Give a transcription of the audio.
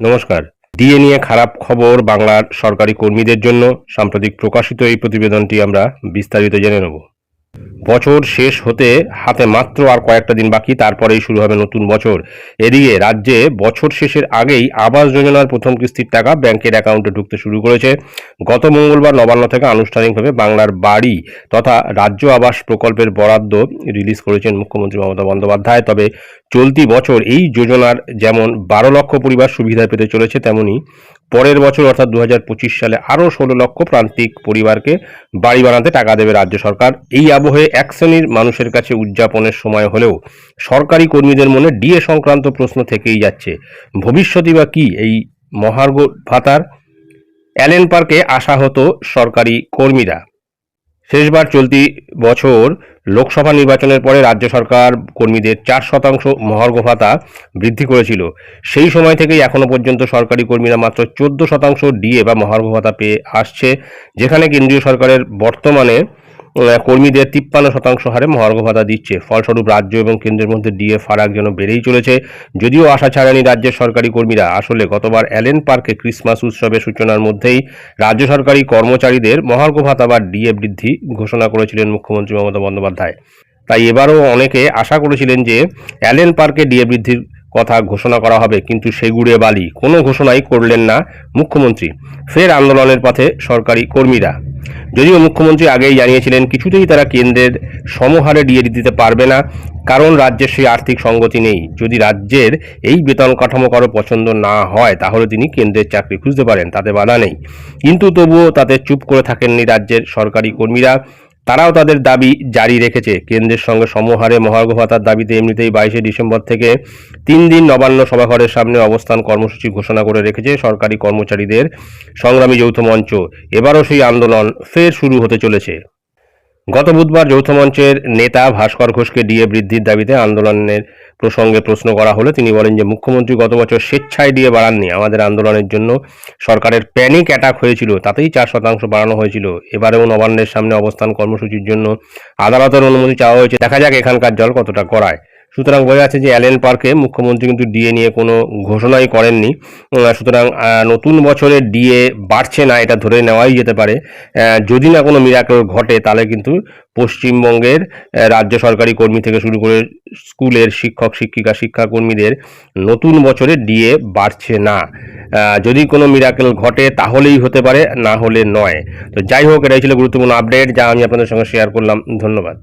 নমস্কার। ডিএ নিয়ে খারাপ খবর বাংলার সরকারি কর্মীদের জন্য সাম্প্রতিক প্রকাশিত এই প্রতিবেদনটি আমরা বিস্তারিত জেনে নেব। বছর শেষ হতে হাতে মাত্র আর কয়েকটা দিন বাকি, তারপরেই শুরু হবে নতুন বছর। এদিকে রাজ্যে বছর শেষের আগেই আবাস যোজনার প্রথম কিস্তির টাকা ব্যাংকের অ্যাকাউন্টে ঢুকতে শুরু করেছে। গত মঙ্গলবার নবান্ন থেকে আনুষ্ঠানিকভাবে বাংলার বাড়ি তথা রাজ্য আবাস প্রকল্পের বরাদ্দ রিলিজ করেছেন মুখ্যমন্ত্রী মমতা বন্দ্যোপাধ্যায়। তবে চলতি বছর এই যোজনার যেমন বারো লক্ষ পরিবার সুবিধা পেতে চলেছে, তেমনি পরের বছর অর্থাৎ দু হাজার পঁচিশ সালে আরও ষোলো লক্ষ প্রান্তিক পরিবারকে বাড়ি বানাতে টাকা দেবে রাজ্য সরকার। এই আবহে এক শ্রেণির মানুষের কাছে উদযাপনের সময় হলেও সরকারি কর্মীদের মনে ডিএ সংক্রান্ত প্রশ্ন থেকেই যাচ্ছে। ভবিষ্যতই বা কী এই মহার্ঘ ভাতার? অ্যালেন পার্কে আসা হতো সরকারি কর্মীরা। শেষবার চলতি বছর লোকসভা নির্বাচনের পরে রাজ্য সরকার কর্মীদের চার শতাংশ মহার্ঘ ভাতা বৃদ্ধি করেছিল। সেই সময় থেকেই এখনও পর্যন্ত সরকারি কর্মীরা মাত্র চোদ্দ শতাংশ ডিএ বা মহার্ঘ ভাতা পেয়ে আসছে, যেখানে কেন্দ্রীয় সরকারের বর্তমানে কর্মীদের তিপ্পান্ন শতাংশ হারে মহার্ঘ ভাতা দিচ্ছে। ফলস্বরূপ রাজ্য এবং কেন্দ্রের মধ্যে ডিএ ফারাক যেন বেড়েই চলেছে, যদিও আশা ছাড়েনি রাজ্যের সরকারি কর্মীরা। আসলে গতবার অ্যালেন পার্কে ক্রিসমাস উৎসবের সূচনার মধ্যেই রাজ্য সরকারি কর্মচারীদের মহার্ঘ ভাতা বা ডিএ বৃদ্ধি ঘোষণা করেছিলেন মুখ্যমন্ত্রী মমতা বন্দ্যোপাধ্যায়। তাই এবারও অনেকে আশা করেছিলেন যে অ্যালেন পার্কে ডিএ বৃদ্ধির কথা ঘোষণা করা হবে, কিন্তু সেগুড়ে বালি। কোনো ঘোষণাই করলেন না মুখ্যমন্ত্রী। ফের আন্দোলনের পথে সরকারি কর্মীরা। যদিও মুখ্যমন্ত্রী আগেই জানিয়েছিলেন কিছুতেই তারা কেন্দ্রের সমহারে ডিএ দিতে পারবে না, কারণ রাজ্যের সেই আর্থিক সঙ্গতি নেই। যদি রাজ্যের এই বেতন কাঠামো কারও পছন্দ না হয়, তাহলে তিনি কেন্দ্রের চাকরি খুঁজতে পারেন, তাতে বাধা নেই। কিন্তু তবুও তাতে চুপ করে থাকেননি রাজ্যের সরকারি কর্মীরা। তারাও তাদের দাবি জারি রেখেছে। কেন্দ্রের সঙ্গে সমহারে মহার্ঘ ভাতার দাবিতে এমনিতেই বাইশে ডিসেম্বর থেকে তিন দিন নবান্ন সভাঘরের সামনে অবস্থান কর্মসূচি ঘোষণা করে রেখেছে সরকারি কর্মচারীদের সংগ্রামী যৌথ মঞ্চ। এবারও সেই আন্দোলন ফের শুরু হতে চলেছে। গত বুধবার যৌথ মঞ্চের নেতা ভাস্কর ঘোষকে ডিএ বৃদ্ধির দাবিতে আন্দোলনের প্রসঙ্গে প্রশ্ন করা হলে। তিনি বলেন যে, মুখ্যমন্ত্রী গত বছর স্বেচ্ছায় ডিএ বাড়াননি। আমাদের আন্দোলনের জন্য সরকারের প্যানিক অ্যাটাক হয়েছিল, তাতেই চার শতাংশ বাড়ানো হয়েছিল। এবারেও নবান্নের সামনে অবস্থান কর্মসূচির জন্য আদালতের অনুমতি চাওয়া হয়েছে। দেখা যাক এখানকার জল কতটা করায় সুতরাং বোঝা যাচ্ছে যে অ্যালেন পার্কে মুখ্যমন্ত্রী কিন্তু ডিএ নিয়ে কোনো ঘোষণাই করেননি। সুতরাং নতুন বছরে ডিএ বাড়ছে না, এটা ধরে নেওয়াই যেতে পারে। যদি না কোনো মিরাকেল ঘটে, তাহলে কিন্তু পশ্চিমবঙ্গের রাজ্য সরকারি কর্মী থেকে শুরু করে স্কুলের শিক্ষক, শিক্ষিকা, শিক্ষাকর্মীদের নতুন বছরে ডিএ বাড়ছে না। যদি কোনো মিরাকেল ঘটে, তাহলেই হতে পারে, না হলে নয়। তো যাই হোক, এটাই ছিল গুরুত্বপূর্ণ আপডেট যা আমি আপনাদের সঙ্গে শেয়ার করলাম। ধন্যবাদ।